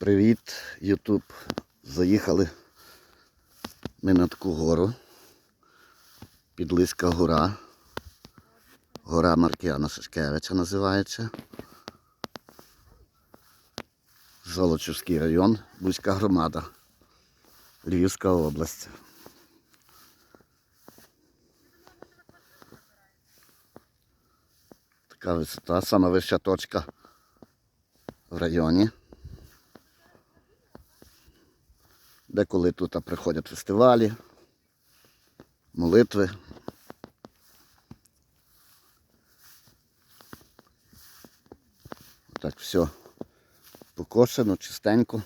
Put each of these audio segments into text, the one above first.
Привіт, Ютуб. Заїхали ми на таку гору. Підлиська гора. Гора Маркіяна Шишкевича називається. Золочівський район, Бузька громада, Львівська область. Така висота, сама вища точка в районі. Деколи тут приходять фестивалі, молитви. Так, все покошено, чистенько.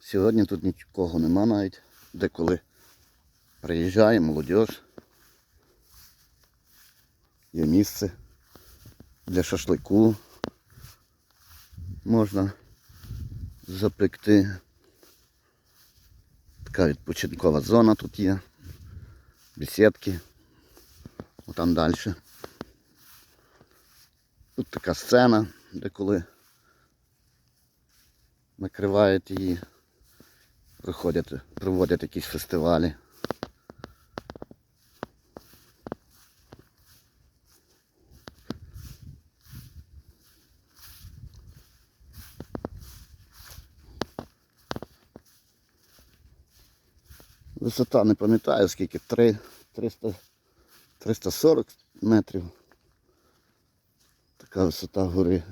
Сьогодні тут нікого нема навіть. Деколи приїжджає молодь. Є місце для шашлику. Можна запекти. Така відпочинкова зона тут є. Бесідки. Отам далі. Тут така сцена, де коли накривають її, приходять, проводять якісь фестивалі. Висота не пам'ятаю скільки, 3, 300, 340 метрів. Така висота гори.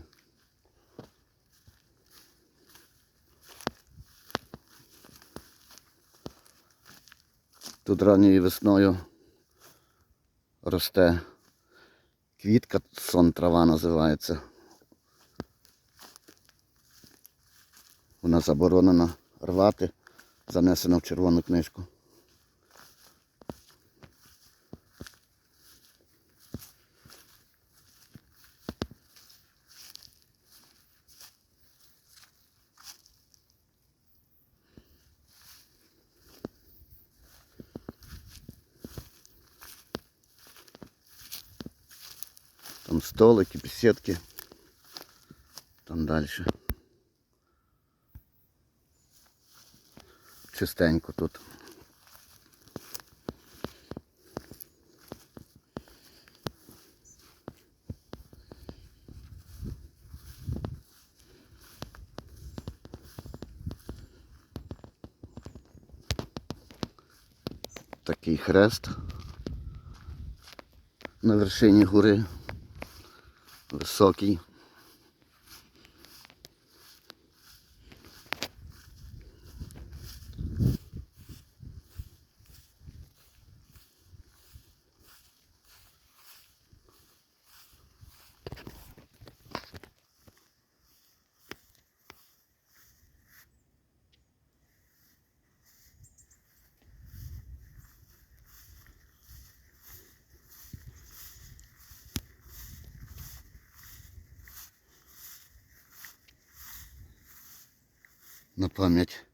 Тут ранньою весною росте квітка, сон трава називається. Вона заборонена рвати, занесена в червону книжку. Там столики, беседки. Там дальше. Чистенько тут. Такий хрест на вершині гори. Високий. На пам'ять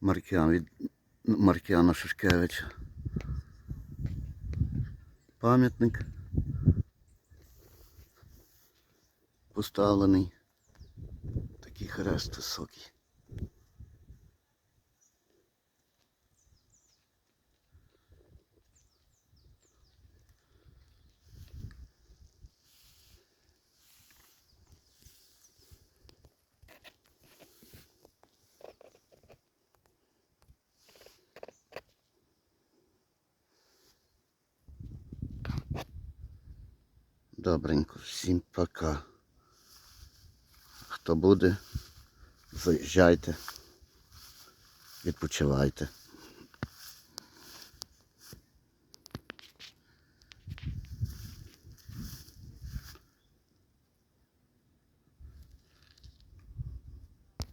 Маркіан від Маркіана Шишкевича. Пам'ятник поставлений. Такий хрест високий. Добренько, всім пока. Хто буде, заїжджайте, відпочивайте.